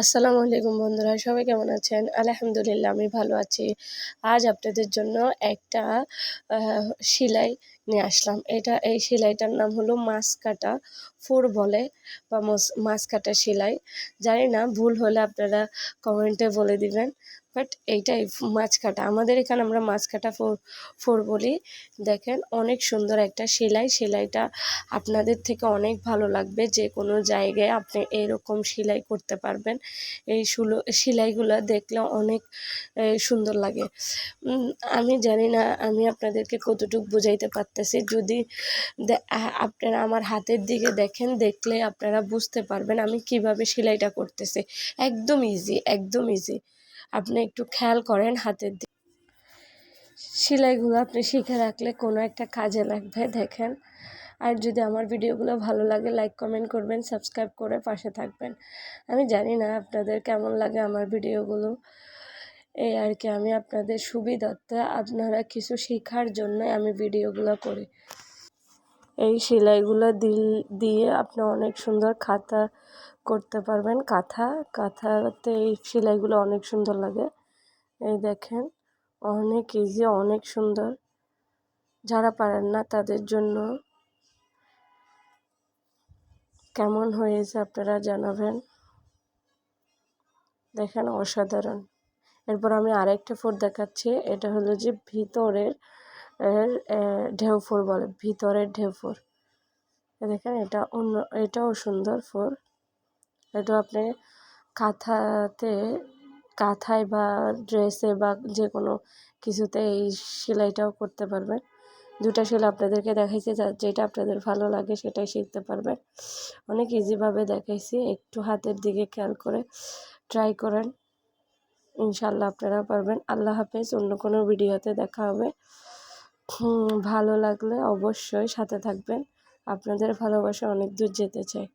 আসসালামু আলাইকুম বন্ধুরা, সবাই কেমন আছেন? আলহামদুলিল্লাহ, আমি ভালো আছি। আজ আপনাদের জন্য একটা সেলাই নিয়ে আসলাম। এটা এই সেলাইটার নাম হলো মাছ কাটা ফোর বলে বা মাছ কাটা সেলাই। জানি না, ভুল হলে আপনারা কমেন্টে বলে দিবেন। বাট এইটাই মাছ কাটা আমাদের এখানে আমরা মাছ কাটা ফোর ফোর বলি। দেখেন, অনেক সুন্দর একটা সেলাই। সেলাইটা আপনাদের থেকে অনেক ভালো লাগবে। যে কোনো জায়গায় আপনি এরকম সেলাই করতে পারবেন। এই সুলো, সেলাইগুলো দেখলে অনেক সুন্দর লাগে। আমি জানি না, আমি আপনাদেরকে কতটুকু বোঝাইতে পারতেছি যদি আপনারা আমার হাতের দিকে দেখেন, দেখলে আপনারা বুঝতে পারবেন আমি কীভাবে সেলাইটা করতেছি। একদম ইজি একদম ইজি আপনি একটু খেয়াল করেন হাতের দিকে সেলাইগুলো আপনি শিখে রাখলে কোনো একটা কাজে লাগবে, দেখেন। আর যদি আমার ভিডিওগুলো ভালো লাগে লাইক কমেন্ট করবেন সাবস্ক্রাইব করে পাশে থাকবেন। আমি জানি না আপনাদের কেমন লাগে আমার ভিডিওগুলো। এই আর কি, আমি আপনাদের সুবিধার্থে আপনারা কিছু শেখার জন্য আমি ভিডিওগুলো করি। এই সেলাইগুলো দিল, দিয়ে আপনি অনেক সুন্দর খাতা করতে পারবেন। কাঁথা, কাঁথাতে এই সেলাইগুলো অনেক সুন্দর লাগে। এই দেখেন, অনেক ইজি অনেক সুন্দর। যারা পারেন না তাদের জন্য কেমন হয়েছে আপনারা জানাবেন। দেখেন অসাধারণ। এরপর আমি আরেকটা ফোর দেখাচ্ছি। এটা হলো যে ভিতরের ঢেউ ফোর বলে, ভিতরের ঢেউ ফোর। দেখেন, এটা অন্য, এটাও সুন্দর ফোর। এটা আপনি কাঁথাতে, কাঁথায় বা ড্রেসে বা যে কোনো কিছুতে এই সেলাইটাও করতে পারবেন। দুটা সেলাই আপনাদেরকে দেখাইছি যেটা আপনাদের ভালো লাগে সেটাই শিখতে পারবেন। অনেক ইজিভাবে দেখাইছি, একটু হাতের দিকে খেয়াল করে ট্রাই করেন। ইনশাল্লাহ আপনারা পারবেন। আল্লাহ হাফেজ, অন্য কোনো ভিডিওতে দেখা হবে। ভালো লাগলে অবশ্যই সাথে থাকবেন। আপনাদের ভালোবাসা অনেক দূর যেতে চাই